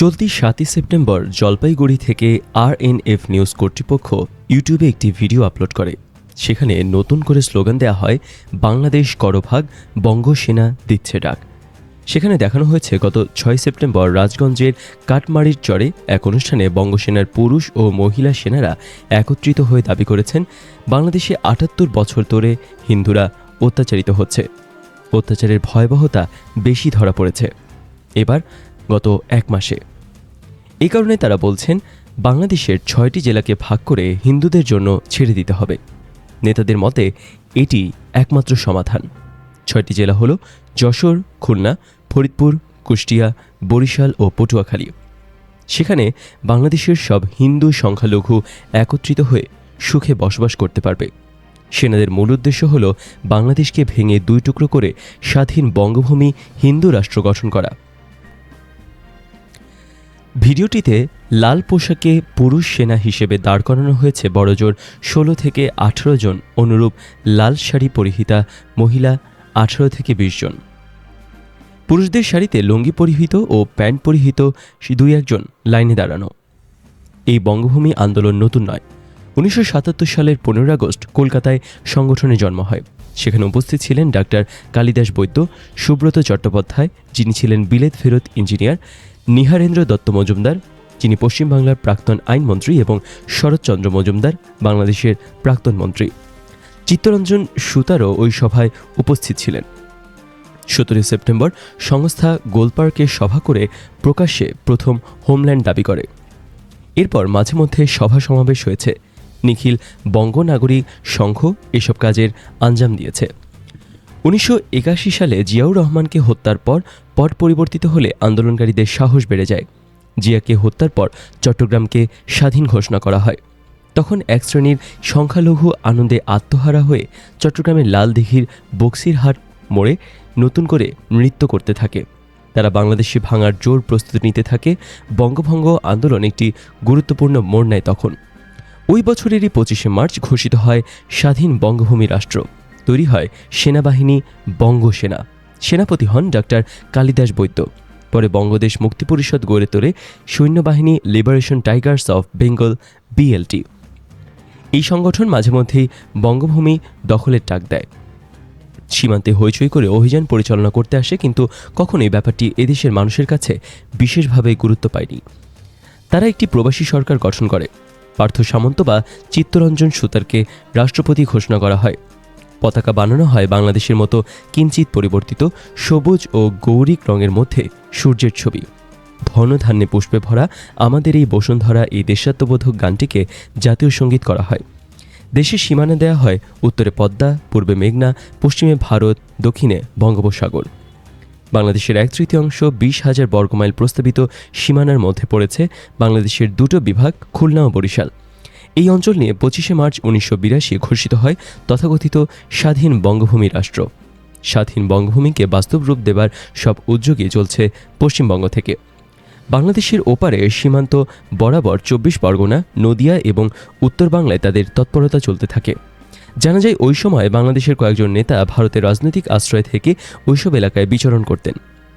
চলতি সাতই সেপ্টেম্বর জলপাইগুড়ি থেকে আরএনএফ নিউজ কর্তৃপক্ষ ইউটিউবে একটি ভিডিও আপলোড করে। সেখানে নতুন করে স্লোগান দেওয়া হয়, বাংলাদেশ করভাগ, বঙ্গসেনা দিচ্ছে ডাক। সেখানে দেখানো হয়েছে, গত ছয় সেপ্টেম্বর রাজগঞ্জের কাটমারির চরে এক অনুষ্ঠানে বঙ্গসেনার পুরুষ ও মহিলা সেনারা একত্রিত হয়ে দাবি করেছেন, বাংলাদেশে আটাত্তর বছর ধরে হিন্দুরা অত্যাচারিত হচ্ছে। অত্যাচারের ভয়াবহতা বেশি ধরা পড়েছে। এবার গত এক মাসে। এই কারণে তারা বলছেন, বাংলাদেশের ছয়টি জেলাকে ভাগ করে হিন্দুদের জন্য ছেড়ে দিতে হবে। নেতাদের মতে, এটি একমাত্র সমাধান। ছয়টি জেলা হল যশোর, খুলনা, ফরিদপুর, কুষ্টিয়া, বরিশাল ও পটুয়াখালী। সেখানে বাংলাদেশের সব হিন্দু সংখ্যালঘু একত্রিত হয়ে সুখে বসবাস করতে পারবে। সেনাদের মূল উদ্দেশ্য হল বাংলাদেশকে ভেঙে দুই টুকরো করে স্বাধীন বঙ্গভূমি হিন্দু রাষ্ট্র গঠন করা। ভিডিওটিতে লাল পোশাকে পুরুষ সেনা হিসেবে দাঁড় করানো হয়েছে বড়জোর ষোলো থেকে আঠেরো জন, অনুরূপ লাল শাড়ি পরিহিতা মহিলা আঠেরো থেকে বিশ জন। পুরুষদের শাড়িতে লুঙ্গি পরিহিত ও প্যান্ট পরিহিত দুই একজন লাইনে দাঁড়ানো। এই বঙ্গভূমি আন্দোলন নতুন নয়। উনিশশো সালের পনেরো আগস্ট কলকাতায় সংগঠনের জন্ম হয়। সেখানে উপস্থিত ছিলেন ডাক্তার কালিদাস বৈদ্য, সুব্রত চট্টোপাধ্যায়, যিনি ছিলেন বিলেত ফেরত ইঞ্জিনিয়ার নিহারেন্দ্র দত্ত মজুমদার, যিনি পশ্চিমবাংলার প্রাক্তন আইনমন্ত্রী এবং শরৎচন্দ্র মজুমদার, বাংলাদেশের প্রাক্তন মন্ত্রী। চিত্তরঞ্জন সুতারও ওই সভায় উপস্থিত ছিলেন। সতেরোই সেপ্টেম্বর সংস্থা গোলপার্কে সভা করে প্রকাশ্যে প্রথম হোমল্যান্ড দাবি করে। এরপর মাঝে মধ্যে সভা সমাবেশ হয়েছে। নিখিল বঙ্গ নাগরিক সংঘ এসব কাজের আঞ্জাম দিয়েছে। উনিশশো একাশি সালে জিয়াউর রহমানকে হত্যার পর পট পরিবর্তিত হলে আন্দোলনকারীদের সাহস বেড়ে যায়। জিয়াকে হত্যার পর চট্টগ্রামকে স্বাধীন ঘোষণা করা হয়। তখন এক শ্রেণির সংখ্যালঘু আনন্দে আত্মহারা হয়ে চট্টগ্রামের লালদিঘির বক্সিরহাট মোড়ে নতুন করে নৃত্য করতে থাকে। তারা বাংলাদেশে ভাঙার জোর প্রস্তুতি নিতে থাকে। বঙ্গভঙ্গ আন্দোলন একটি গুরুত্বপূর্ণ মোড় নেয় তখন। ওই বছরেরই পঁচিশে মার্চ ঘোষিত হয় স্বাধীন বঙ্গভূমি রাষ্ট্র। তৈরি হয় সেনাবাহিনী বঙ্গসেনা। সেনাপতি হন ডাক্তার কালিদাস বৈদ্য। পরে বঙ্গদেশ মুক্তি পরিষদ গড়ে তোলে সৈন্যবাহিনী liberation tigers of Bengal, BLT. এই সংগঠন মাঝে মধ্যেই বঙ্গভূমি দখলের ডাক দেয়। সীমান্তে হইচই করে অভিযান পরিচালনা করতে আসে, কিন্তু কখনোই ব্যাপারটি এদেশের মানুষের কাছে বিশেষভাবে গুরুত্ব পায়নি। তারা একটি প্রবাসী সরকার গঠন করে। পার্থ সামন্ত বা চিত্তরঞ্জন সুতারকে রাষ্ট্রপতি ঘোষণা করা হয়। পতাকা বানানো হয় বাংলাদেশের মতো কিঞ্চিত পরিবর্তিত সবুজ ও গৌরিক রঙের মধ্যে সূর্যের ছবি। ধনধান্যে পুষ্পে ভরা আমাদের এই বসুন্ধরা এই দেশাত্মবোধক গানটিকে জাতীয় সংগীত করা হয়। দেশের সীমানা দেওয়া হয় উত্তরে পদ্মা, পূর্বে মেঘনা, পশ্চিমে ভারত, দক্ষিণে বঙ্গোপসাগর। বাংলাদেশের এক তৃতীয়াংশ বিশ হাজার বর্গমাইল প্রস্তাবিত সীমানার মধ্যে পড়েছে বাংলাদেশের দুটো বিভাগ খুলনা ও বরিশাল। এই অঞ্চল নিয়ে পঁচিশে মার্চ উনিশশো বিরাশি ঘোষিত হয় তথাকথিত স্বাধীন বঙ্গভূমি রাষ্ট্র। স্বাধীন বঙ্গভূমিকে বাস্তব রূপ দেবার সব উদ্যোগই চলছে পশ্চিমবঙ্গ থেকে। বাংলাদেশের ওপারে সীমান্ত বরাবর চব্বিশ পরগনা, নদিয়া এবং উত্তর বাংলায় তাদের তৎপরতা চলতে থাকে। জানা যায়, ওই সময় বাংলাদেশের কয়েকজন নেতা ভারতের রাজনৈতিক আশ্রয় থেকে ওইসব এলাকায় বিচরণ করতেন।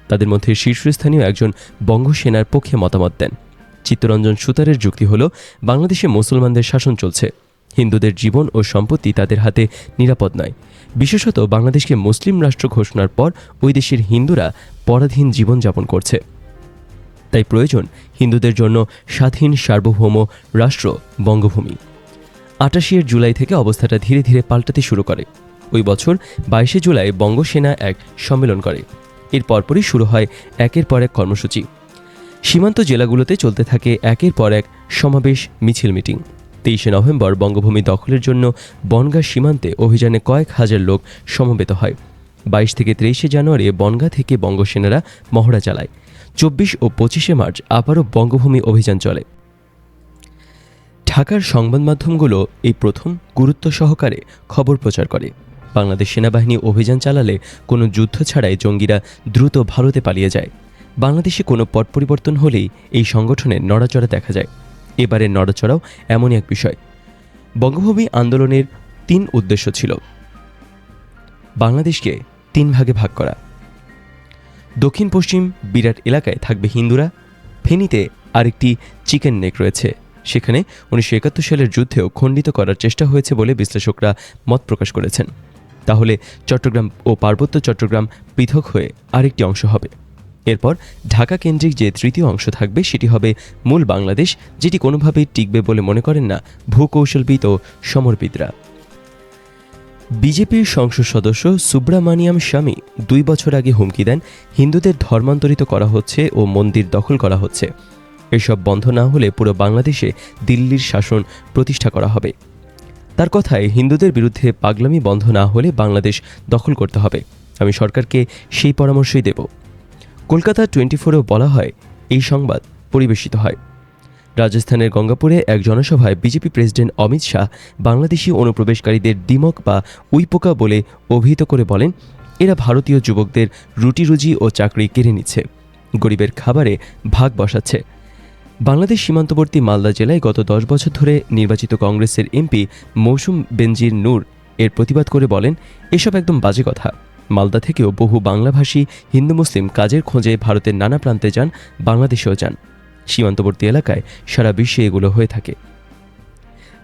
তাদের মধ্যে শীর্ষস্থানীয় একজন বঙ্গসেনার পক্ষে মতামত দেন। চিত্তরঞ্জন সুতারের যুক্তি হল, বাংলাদেশে মুসলমানদের শাসন চলছে। হিন্দুদের জীবন ও সম্পত্তি তাদের হাতে নিরাপদ নয়। বিশেষত বাংলাদেশকে মুসলিম রাষ্ট্র ঘোষণার পর ওই দেশের হিন্দুরা পরাধীন জীবনযাপন করছে। তাই প্রয়োজন হিন্দুদের জন্য স্বাধীন সার্বভৌম রাষ্ট্র বঙ্গভূমি। আটাশিয়ের জুলাই থেকে অবস্থাটা ধীরে ধীরে পাল্টাতে শুরু করে। ওই বছর বাইশে জুলাই বঙ্গসেনা এক সম্মেলন করে। এর পরপরই শুরু হয় একের পর এক কর্মসূচি। সীমান্ত জেলাগুলোতে চলতে থাকে একের পর এক সমাবেশ মিছিল মিটিং। তেইশে নভেম্বর বঙ্গভূমি দখলের জন্য বনগাঁ সীমান্তে অভিযানে কয়েক হাজার লোক সমবেত হয়। বাইশ থেকে তেইশে জানুয়ারি বনগাঁ থেকে বঙ্গসেনারা মহড়া চালায়। চব্বিশ ও পঁচিশে মার্চ আবারও বঙ্গভূমি অভিযান চলে। ঢাকার সংবাদ মাধ্যমগুলো এই প্রথম গুরুত্ব সহকারে খবর প্রচার করে। বাংলাদেশ সেনাবাহিনী অভিযান চালালে কোনো যুদ্ধ ছাড়াই জঙ্গিরা দ্রুত ভারতে পালিয়ে যায়। বাংলাদেশে কোনো পট পরিবর্তন হলেই এই সংগঠনের নড়াচড়া দেখা যায়। এবারের নড়াচড়াও এমনই এক বিষয়। বঙ্গভূমি আন্দোলনের তিন উদ্দেশ্য ছিল। বাংলাদেশকে তিন ভাগে ভাগ করা। দক্ষিণ পশ্চিম বিরাট এলাকায় থাকবে হিন্দুরা, ফেনীতে আরেকটি চিকেন নেক রয়েছে। সেখানে উনিশশো একাত্তর সালের যুদ্ধেও খণ্ডিত করার চেষ্টা হয়েছে বলে বিশ্লেষকরা মত প্রকাশ করেছেন। তাহলে চট্টগ্রাম ও পার্বত্য চট্টগ্রাম পৃথক হয়ে আরেকটি অংশ হবে। এরপর ঢাকা কেন্দ্রিক যে তৃতীয় অংশ থাকবে, সেটি হবে মূল বাংলাদেশ, যেটি কোনোভাবেই টিকবে বলে মনে করেন না ভূকৌশলবিদ ও সমরবিদরা। বিজেপির সংসদ সদস্য সুব্রামানিয়াম স্বামী দুই বছর আগে হুমকি দেন, হিন্দুদের ধর্মান্তরিত করা হচ্ছে ও মন্দির দখল করা হচ্ছে। এসব বন্ধ না হলে পুরো বাংলাদেশে দিল্লির শাসন প্রতিষ্ঠা করা হবে। তার কথায় হিন্দুদের বিরুদ্ধে পাগলামি বন্ধ না হলে বাংলাদেশ দখল করতে হবে। আমি সরকারকে সেই পরামর্শই দেব। কলকাতা টোয়েন্টি ফোরেও বলা হয়, এই সংবাদ পরিবেশিত হয়। রাজস্থানের গঙ্গাপুরে এক জনসভায় বিজেপি প্রেসিডেন্ট অমিত শাহ বাংলাদেশি অনুপ্রবেশকারীদের দিমক বা উইপোকা বলে অভিহিত করে বলেন, এরা ভারতীয় যুবকদের রুটি রুজি ও চাকরি কেড়ে নিচ্ছে। গরিবের খাবারে ভাগ বসাচ্ছে। বাংলাদেশ সীমান্তবর্তী মালদা জেলায় গত দশ বছর ধরে নির্বাচিত কংগ্রেসের এমপি মৌসুম বেনজির নূর এর প্রতিবাদ করে বলেন, এসব একদম বাজে কথা। মালদা থেকেও বহু বাংলাভাষী হিন্দু মুসলিম কাজের খোঁজে ভারতের নানা প্রান্তে যান, বাংলাদেশেও যান। সীমান্তবর্তী এলাকায় সারা বিশ্বে এগুলো হয়ে থাকে।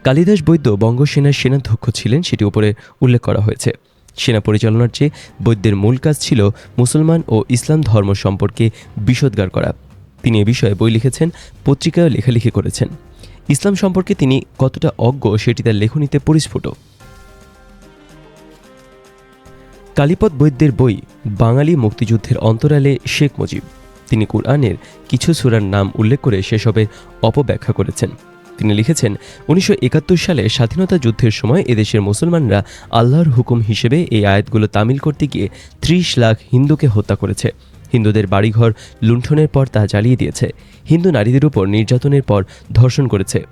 কালিদাস বৈদ্য বঙ্গসেনার সেনাধ্যক্ষ ছিলেন, সেটি উপরে উল্লেখ করা হয়েছে। সেনা পরিচালনার চেয়ে বৈদ্যের মূল কাজ ছিল মুসলমান ও ইসলাম ধর্ম সম্পর্কে বিষোদ্গার করা। তিনি এ বিষয়ে বই লিখেছেন পত্রিকায় লেখালেখি করেছেন। ইসলাম সম্পর্কে তিনি কতটা অজ্ঞ সেটি তার লেখনীতে পরিস্ফুট। কালীপদ বৈদ্যের বই বাঙালি মুক্তিযুদ্ধের অন্তরালে শেখ মুজিব। তিনি কুরআনের কিছু সূরার নাম উল্লেখ করে সেসবের অপব্যাখ্যা করেছেন। তিনি লিখেছেন, উনিশশো একাত্তর সালে স্বাধীনতা যুদ্ধের সময় এদেশের মুসলমানরা আল্লাহর হুকুম হিসেবে এই আয়াতগুলো তামিল করতে গিয়ে ত্রিশ লাখ হিন্দুকে হত্যা করেছে। হিন্দুদের বাড়িঘর লুণ্ঠনের পর তা জ্বালিয়ে দিয়েছে। হিন্দু নারীদের উপর নির্যাতনের পর ধর্ষণ করেছে।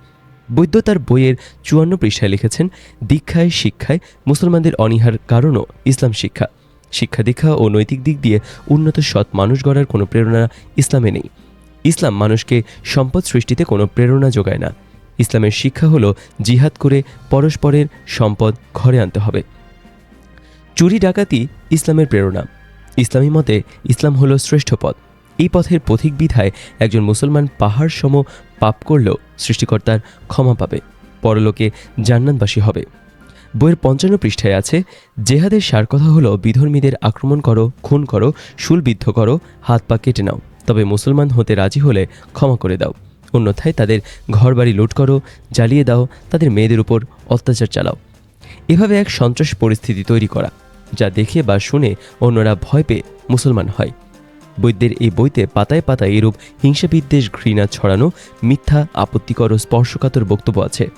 বৈদ্য তার বইয়ের চুয়ান্ন পৃষ্ঠায় লিখেছেন, দীক্ষায় শিক্ষায় মুসলমানদের অনীহার কারণও ইসলাম শিক্ষা। শিক্ষা দীক্ষা ও নৈতিক দিক দিয়ে উন্নত সৎ মানুষ গড়ার কোনো প্রেরণা ইসলামে নেই। ইসলাম মানুষকে সম্পদ সৃষ্টিতে কোনো প্রেরণা যোগায় না। ইসলামের শিক্ষা হলো জিহাদ করে পরস্পরের সম্পদ ঘরে আনতে হবে। চুরি ডাকাতি ইসলামের প্রেরণা। ইসলামী মতে ইসলাম হলো শ্রেষ্ঠ পথ। এই পথের পথিক বিধায় একজন মুসলমান পাহাড় সম পাপ করলেও সৃষ্টিকর্তার ক্ষমা পাবে, পরলোকে জান্নাতবাসী হবে। বইয়ের পঞ্চান্ন পৃষ্ঠায় আছে, জেহাদের সার কথা হলো, বিধর্মীদের আক্রমণ করো, খুন করো শুলবিদ্ধ করো, হাত পা কেটে নাও, তবে মুসলমান হতে রাজি হলে ক্ষমা করে দাও। অন্যথায় তাদের ঘরবাড়ি লুট করো, জ্বালিয়ে দাও, তাদের মেয়েদের উপর অত্যাচার চালাও। এভাবে এক সন্ত্রাস পরিস্থিতি তৈরি করা, যা দেখে বা শুনে অন্যরা ভয় পেয়ে মুসলমান হয়। বৈদ্যের এই বইতে পাতায় পাতায় এরূপ হিংসা বিদ্বেষ ঘৃণা ছড়ানো, মিথ্যা, আপত্তিকর ও স্পর্শকাতর বক্তব্য আছে।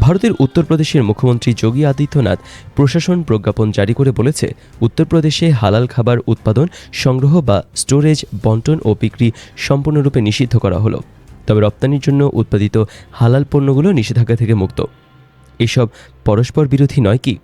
ভারতের উত্তরপ্রদেশের মুখ্যমন্ত্রী যোগী আদিত্যনাথ প্রশাসন প্রজ্ঞাপন জারি করে বলেছে, উত্তরপ্রদেশে হালাল খাবার উৎপাদন, সংগ্রহ বা স্টোরেজ, বন্টন ও বিক্রি সম্পূর্ণরূপে নিষিদ্ধ করা হলো। তবে রপ্তানির জন্য উৎপাদিত হালাল পণ্যগুলো নিষেধাজ্ঞা থেকে মুক্ত। এসব পরস্পর বিরোধী নয় কি?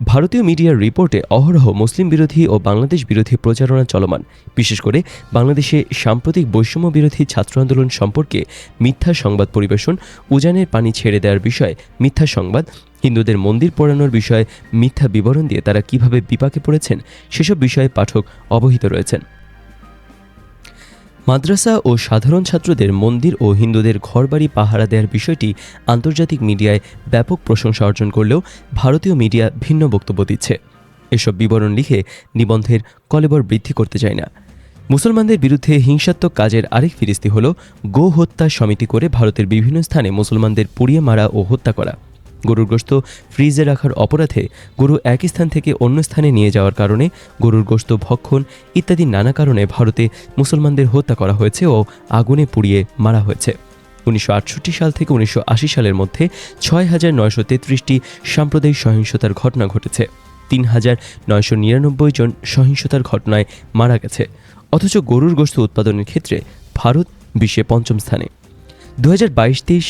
ভারতীয় মিডিয়ার রিপোর্টে অহরহ মুসলিম বিরোধী ও বাংলাদেশ বিরোধী প্রচারণা চলমান। বিশেষ করে বাংলাদেশে সাম্প্রতিক বৈষম্য বিরোধী ছাত্র আন্দোলন সম্পর্কে মিথ্যা সংবাদ পরিবেশন, উজানের পানি ছেড়ে দেওয়ার বিষয়ে মিথ্যা সংবাদ, হিন্দুদের মন্দির পোড়ানোর বিষয়ে মিথ্যা বিবরণ দিয়ে তারা কীভাবে বিপাকে পড়েছেন, সেসব বিষয়ে পাঠক অবহিত রয়েছেন। মাদ্রাসা ও সাধারণ ছাত্রদের মন্দির ও হিন্দুদের ঘরবাড়ি পাহারা দেওয়ার বিষয়টি আন্তর্জাতিক মিডিয়ায় ব্যাপক প্রশংসা অর্জন করলেও ভারতীয় মিডিয়া ভিন্ন বক্তব্য দিচ্ছে। এসব বিবরণ লিখে নিবন্ধের কলেবর বৃদ্ধি করতে চায় না। মুসলমানদের বিরুদ্ধে হিংসাত্মক কাজের আরেক ফিরিস্তি হল, গো হত্যা সমিতি করে ভারতের বিভিন্ন স্থানে মুসলমানদের পুড়িয়ে মারা ও হত্যা করা। গরুর গোস্ত ফ্রিজে রাখার অপরাধে গরু এক স্থান থেকে অন্য স্থানে নিয়ে যাওয়ার কারণে গরুর গোস্ত ভক্ষণ ইত্যাদি নানা কারণে ভারতে মুসলমানদের হত্যা করা হয়েছে ও আগুনে পুড়িয়ে মারা হয়েছে। উনিশশো আটষট্টি সাল থেকে উনিশশো আশি সালের মধ্যে ছয় হাজার নয়শো তেত্রিশটি সাম্প্রদায়িক সহিংসতার ঘটনা ঘটেছে। তিন হাজার নয়শো নিরানব্বই জন সহিংসতার ঘটনায় মারা গেছে। অথচ গরুর গোস্ত উৎপাদনের ক্ষেত্রে ভারত বিশ্বে পঞ্চম স্থানে। দু হাজার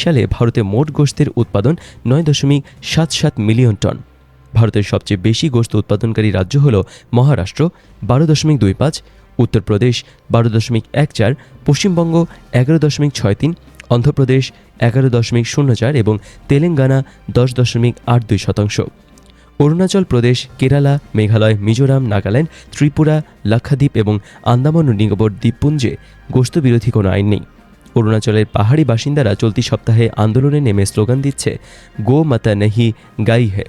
সালে ভারতে মোট গোস্তের উৎপাদন নয় দশমিক সাত সাত মিলিয়ন টন। ভারতের সবচেয়ে বেশি গোস্ত উৎপাদনকারী রাজ্য হল মহারাষ্ট্র, বারো দশমিক দুই পাঁচ, উত্তরপ্রদেশ, বারো দশমিক এক চার, পশ্চিমবঙ্গ এগারো দশমিক ছয় তিন, অন্ধ্রপ্রদেশ এগারো দশমিক শূন্য চার এবং তেলেঙ্গানা দশ দশমিক আট দুই শতাংশ। অরুণাচল প্রদেশ, কেরালা, মেঘালয়, মিজোরাম, নাগাল্যান্ড, ত্রিপুরা, লাক্ষাদ্বীপ এবং আন্দামান ও নিকোবর দ্বীপপুঞ্জে গোস্ত বিরোধী কোনো আইন নেই। অরুণাচলের পাহাড়ি বাসিন্দারা চলতি সপ্তাহে আন্দোলনে নেমে স্লোগান দিচ্ছে, গো মাতা নেহি, গাই হে।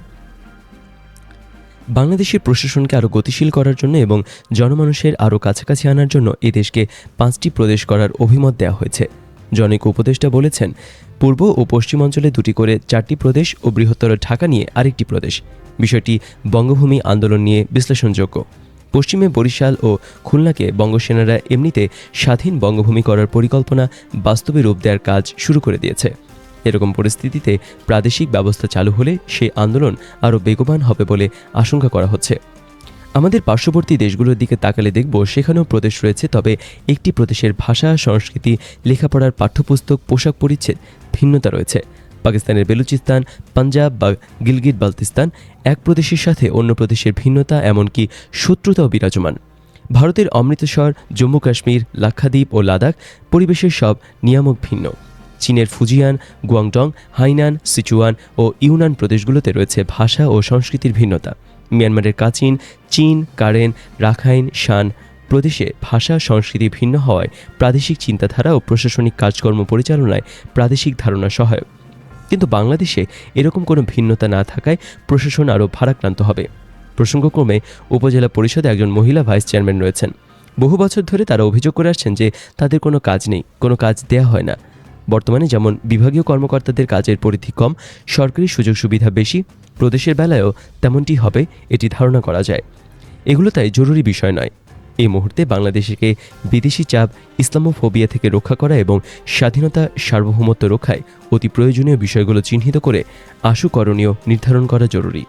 বাংলাদেশের প্রশাসনকে আরও গতিশীল করার জন্য এবং জনমানুষের আরও কাছাকাছি আনার জন্য এই দেশকে পাঁচটি প্রদেশ করার অভিমত দেওয়া হয়েছে। জনৈক উপদেষ্টা বলেছেন, পূর্ব ও পশ্চিমাঞ্চলে দুটি করে চারটি প্রদেশ ও বৃহত্তর ঢাকা নিয়ে আরেকটি প্রদেশ। বিষয়টি বঙ্গভূমি আন্দোলন নিয়ে বিশ্লেষণযোগ্য। পশ্চিমে বরিশাল ও খুলনাকে বঙ্গসেনারা এমনিতে স্বাধীন বঙ্গভূমি করার পরিকল্পনা বাস্তবে রূপ দেওয়ার কাজ শুরু করে দিয়েছে। এরকম পরিস্থিতিতে প্রাদেশিক ব্যবস্থা চালু হলে সেই আন্দোলন আরও বেগবান হবে বলে আশঙ্কা করা হচ্ছে। আমাদের পার্শ্ববর্তী দেশগুলোর দিকে তাকালে দেখব, সেখানেও প্রদেশ রয়েছে, তবে একটি প্রদেশের ভাষা, সংস্কৃতি, লেখাপড়ার পাঠ্যপুস্তক, পোশাক পরিচ্ছেদ ভিন্নতা রয়েছে। পাকিস্তানের বেলুচিস্তান, পাঞ্জাব বা গিলগিট বালতিস্তান এক প্রদেশের সাথে অন্য প্রদেশের ভিন্নতা, এমনকি শত্রুতাও বিরাজমান। ভারতের অমৃতসর, জম্মু কাশ্মীর, লাক্ষাদ্বীপ ও লাদাখ পরিবেশের সব নিয়ামক ভিন্ন। চীনের ফুজিয়ান গুয়াংডং হাইনান, সিচুয়ান ও ইউনান প্রদেশগুলোতে রয়েছে ভাষা ও সংস্কৃতির ভিন্নতা। মিয়ানমারের কাচিন, চীন, কারেন, রাখাইন, শান প্রদেশে ভাষা সংস্কৃতি ভিন্ন হওয়ায় প্রাদেশিক চিন্তাধারা ও প্রশাসনিক কাজকর্ম পরিচালনায় প্রাদেশিক ধারণা সহায়ক। কিন্তু বাংলাদেশে এরকম কোনো ভিন্নতা না থাকায় প্রশাসন আরও ভারাক্রান্ত হবে। প্রসঙ্গক্রমে উপজেলা পরিষদে একজন মহিলা ভাইস চেয়ারম্যান রয়েছেন। বহু বছর ধরে তারা অভিযোগ করে আসছেন যে তাদের কোনো কাজ নেই, কোনো কাজ দেয়া হয় না। বর্তমানে যেমন বিভাগীয় কর্মকর্তাদের কাজের পরিধি কম, সরকারি সুযোগ সুবিধা বেশি, প্রদেশের বেলায়ও তেমনটি হবে, এটি ধারণা করা যায়। এগুলো তাই জরুরি বিষয় নয়। এই মুহূর্তে বাংলাদেশকে বিদেশি চাপ, ইসলামোফোবিয়া থেকে রক্ষা করা এবং স্বাধীনতা সার্বভৌমত্ব রক্ষায় অতি প্রয়োজনীয় বিষয়গুলো চিহ্নিত করে আশুকরণীয় নির্ধারণ করা জরুরি।